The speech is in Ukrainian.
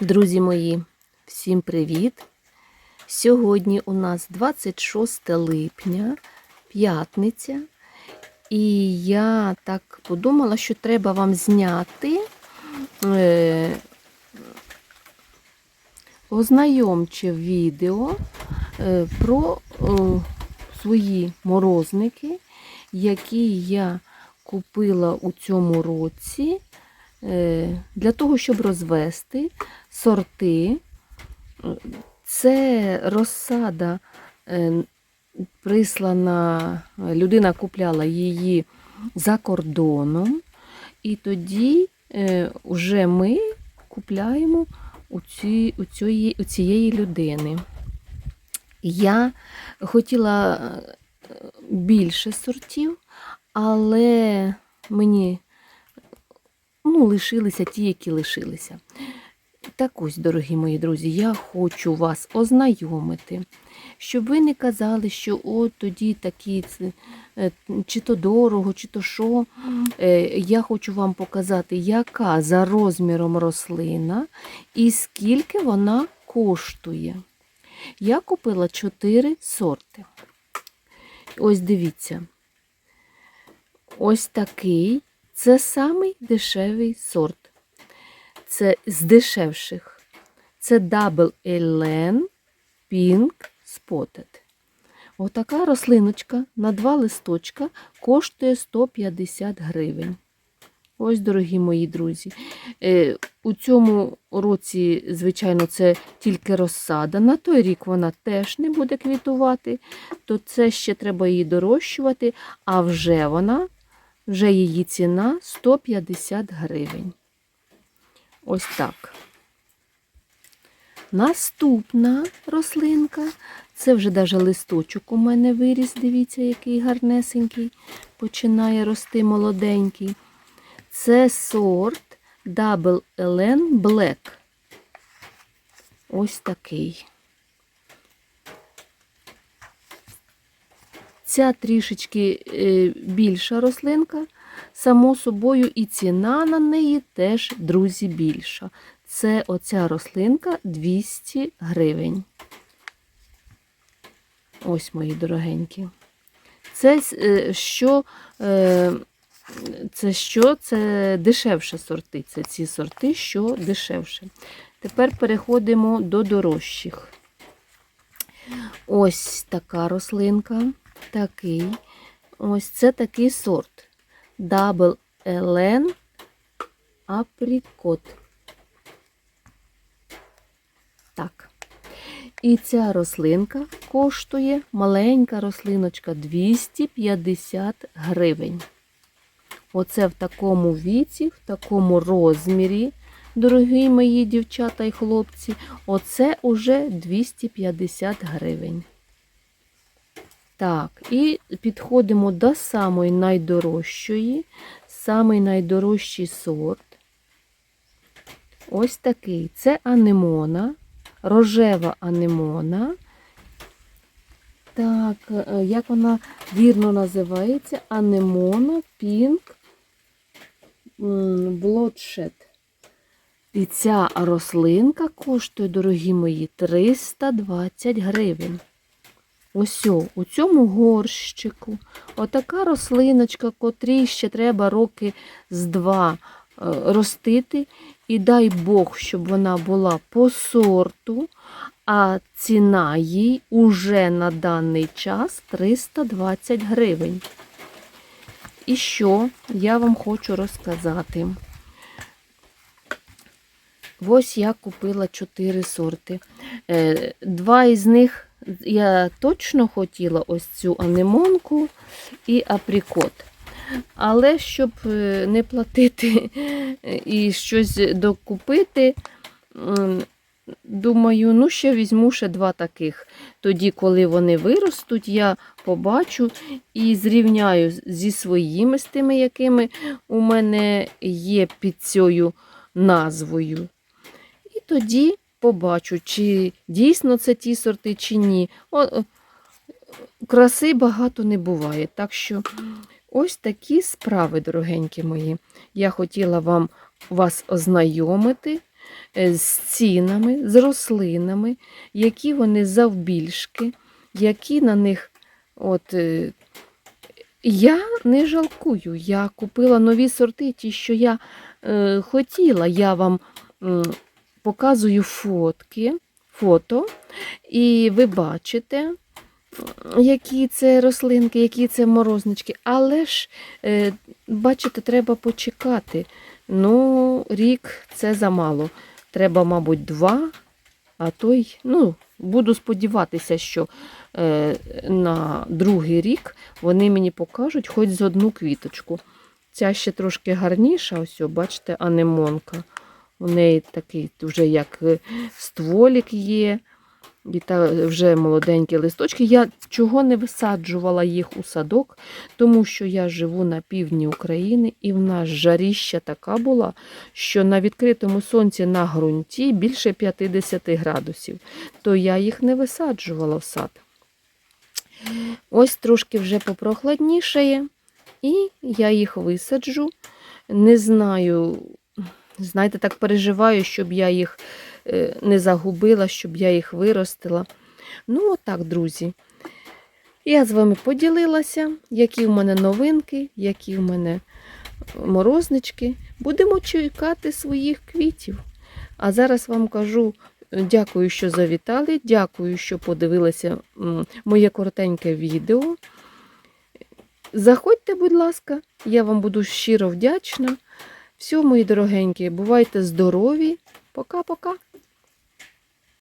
Друзі мої, всім привіт! Сьогодні у нас 26 липня, п'ятниця, і я так подумала, що треба вам зняти е, ознайомче відео е, про свої морозники, які я купила у цьому році для того, щоб розвести сорти. Це розсада е, прислана, людина купляла її за кордоном, і тоді е, вже ми купляємо у, ці, у, цієї, у цієї людини. Я хотіла е, більше сортів, але мені ну, лишилися ті, які лишилися. Так ось, дорогі мої друзі, я хочу вас ознайомити, щоб ви не казали, що от тоді такі, е, чи то дорого, чи то що. Е, Я хочу вам показати, яка за розміром рослина і скільки вона коштує. Я купила 4 сорти. Ось дивіться. Ось такий це самий дешевий сорт. Це з дешевших. Це Double Elen Pink Spotted. Отака рослиночка на два листочка коштує 150 гривень. Ось, дорогі мої друзі. Е, У цьому році, звичайно, це тільки розсада. На той рік вона теж не буде квітувати, то це ще треба її дорощувати, а вже вона, вже її ціна 150 гривень. Ось так. Наступна рослинка, це вже навіть листочок у мене виріс, дивіться, який гарнесенький, починає рости молоденький. Це сорт Double Elen Black. Ось такий. Ця трішечки е, більша рослинка, само собою, і ціна на неї теж, друзі, більша. Це оця рослинка 200 гривень. Ось мої дорогенькі. Це е, що, е, це що? Це дешевші сорти. Це ці сорти, що дешевше. Тепер переходимо до дорожчих. Ось така рослинка. Такий. Ось це такий сорт. Double Elen Apricot. Так. І ця рослинка коштує маленька рослиночка 250 гривень. Оце в такому віці, в такому розмірі, дорогі мої дівчата і хлопці, оце уже 250 гривень. Так, і підходимо до самої найдорожчої, самий найдорожчий сорт. Ось такий. Це анемона, рожева анемона. Так, е, як вона вірно називається? Анемона Pink Bloodshed. І ця рослинка коштує, дорогі мої, 320 гривень. Ось у цьому горщику отака рослиночка, котрій ще треба роки з два е, ростити. І дай Бог, щоб вона була по сорту, а ціна їй уже на даний час 320 гривень. І що я вам хочу розказати? Ось я купила 4 сорти. Е, два із них я точно хотіла ось цю анемонку і априкот. Але щоб е, не платити і щось докупити, думаю, ну ще візьму ще два таких. Тоді, коли вони виростуть, я побачу і зрівняю зі своїми, з тими, якими у мене є під цією назвою. І тоді побачу, чи дійсно це ті сорти, чи ні. О, краси багато не буває. Так що ось такі справи, дорогенькі мої. Я хотіла вам вас ознайомити, е, з цінами, з рослинами, які вони завбільшки, які на них. От, е, я не жалкую. Я купила нові сорти, ті, що я е, хотіла. Я вам показую фотки, фото, і ви бачите, які це рослинки, які це морознички. Але ж, е, бачите, треба почекати. Ну, рік це замало. Треба, мабуть, два, а то й, ну, буду сподіватися, що е, на другий рік вони мені покажуть хоч з одну квіточку. Ця ще трошки гарніша, ось, бачите, анемонка. У неї такий вже як е, стволік є, і та вже молоденькі листочки. Я чого не висаджувала їх у садок, тому що я живу на півдні України, і в нас жаріща така була, що на відкритому сонці на ґрунті більше 50 градусів, то я їх не висаджувала в сад. Ось трошки вже попрохладнішає, і я їх висаджу. Не знаю, знаєте, так переживаю, щоб я їх е, не загубила, щоб я їх виростила. Ну, отак, друзі. Я з вами поділилася, які в мене новинки, які в мене морознички. Будемо чекати своїх квітів. А зараз вам кажу е, дякую, що завітали. Дякую, що подивилися моє коротеньке відео. Заходьте, будь ласка, я вам буду щиро вдячна. Все, мої дорогенькі, бувайте здорові. Пока-пока.